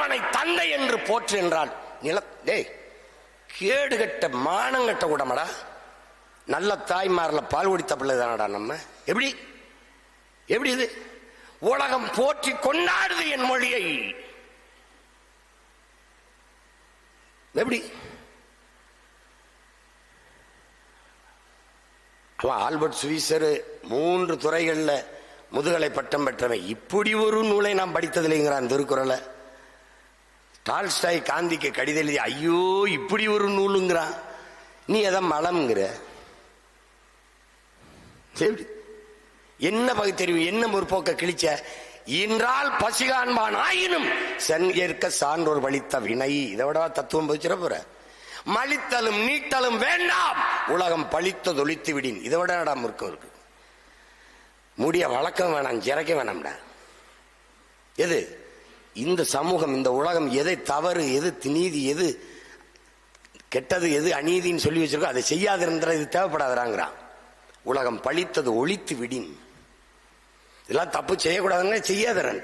அவனை தந்தை என்று போற்று என்றால் நில டேய் கேடுகட்ட மானங்கட்ட கூடமாடா. நல்ல தாய்மாரில் பால் குடித்த பிள்ளை தானடா நம்ம. எப்படி? எப்படி இது? உலகம் போற்றி கொண்டாடுது என் மொழியை. எப்படி? அவன் ஆல்பர்ட் சுவிசர் மூன்று துறைகளில் முதுகலை பட்டம் பெற்றவன். இப்படி ஒரு நூலை நான் படித்ததில்லைங்கிறான் திருக்குறளை. டால்ஸ்டாய் காந்திக்கு கடிதம் எழுதி ஐயோ இப்படி ஒரு நூலுங்கிறான் நீ எதை மலம்ங்கிற. எப்படி? என்ன பகுத்தறிவு என்ன முற்போக்க கிழிச்ச? இன்றால் பசிகான்பான் ஆயினும் சென்கேற்க சான்றோர் வலித்த வினை. இதை விட தத்துவம் பதிச்சிட போற? மலித்தலும் நீட்டலும் வேண்டாம். உலகம் பழித்த தொழித்து விடின். இதை விட நடாம முறுக்கம் இருக்கு? முடிய வழக்கம் வேணாம் ஜிறக்க வேணாம்டா. எது? இந்த சமூகம் இந்த உலகம் எதை தவறு எது நீதி எது கெட்டது எது அநீதின்னு சொல்லி வச்சிருக்கோ அதை செய்யாதிருந்த இது தேவைப்படாதாங்கிறான் உலகம் பழித்தது ஒழித்து விடின் இதெல்லாம் தப்பு செய்யக்கூடாதுங்க செய்யாதரன்.